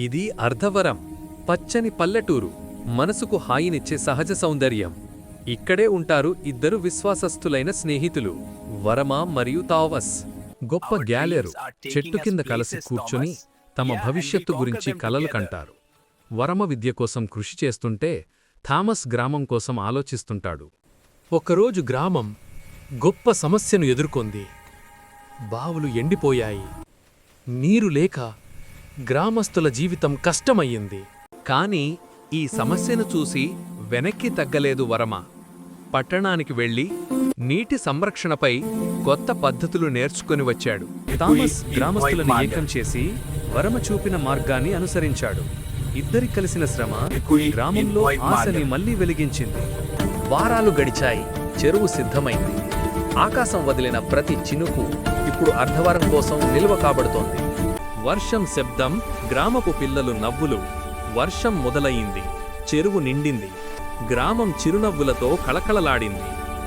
ఇది అర్ధవరం పచ్చని పల్లెటూరు మనసుకు హాయినిచ్చే సహజ సౌందర్యం. ఇక్కడే ఉంటారు ఇద్దరు విశ్వాసస్థులైన స్నేహితులు వరమ మరియు తావస్. గొప్ప గ్యాలెరు చెట్టు కింద కలిసి కూర్చుని తమ భవిష్యత్తు గురించి కలలు కంటారు. వరమ విద్య కోసం కృషి చేస్తుంటే థామస్ గ్రామం కోసం ఆలోచిస్తుంటాడు. ఒకరోజు గ్రామం గొప్ప సమస్యను ఎదుర్కొంది. బావులు ఎండిపోయాయి. నీరు లేక గ్రామస్తుల జీవితం కష్టమయ్యింది. కాని ఈ సమస్యను చూసి వెనక్కి తగ్గలేదు వరమ. పట్టణానికి వెళ్ళి నీటి సంరక్షణపై కొత్త పద్ధతులు నేర్చుకుని వచ్చాడు. థామస్ గ్రామస్తులను ఏకం చేసి వరమ చూపిన మార్గాన్ని అనుసరించాడు. ఇద్దరి కలిసిన శ్రమ గ్రామంలో ఆశని మళ్ళీ వెలిగించింది. వారాలు గడిచాయి. చెరువు సిద్ధమైంది. ఆకాశం వదిలిన ప్రతి చినుకు ఇప్పుడు అర్ధవారం కోసం నిల్వ కాబడుతోంది. వర్షం శబ్దం గ్రామపు పిల్లలు నవ్వులు. వర్షం మొదలయింది. చెరువు నిండింది. గ్రామం చిరునవ్వులతో కళకళలాడింది.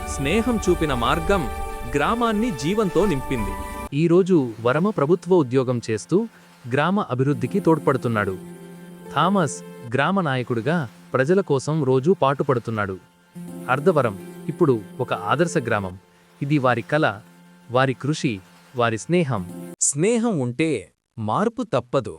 స్నేహం చూపిన మార్గం గ్రామాన్ని జీవంతో నింపింది. ఈరోజు వరమ ప్రభుత్వ ఉద్యోగం చేస్తూ గ్రామ అభివృద్ధికి తోడ్పడుతున్నాడు. థామస్ గ్రామ నాయకుడిగా ప్రజల కోసం రోజూ పాటుపడుతున్నాడు. అర్ధవరం ఇప్పుడు ఒక ఆదర్శ గ్రామం. ఇది వారి కల వారి కృషి వారి స్నేహం. స్నేహం ఉంటే మార్పు తప్పదు.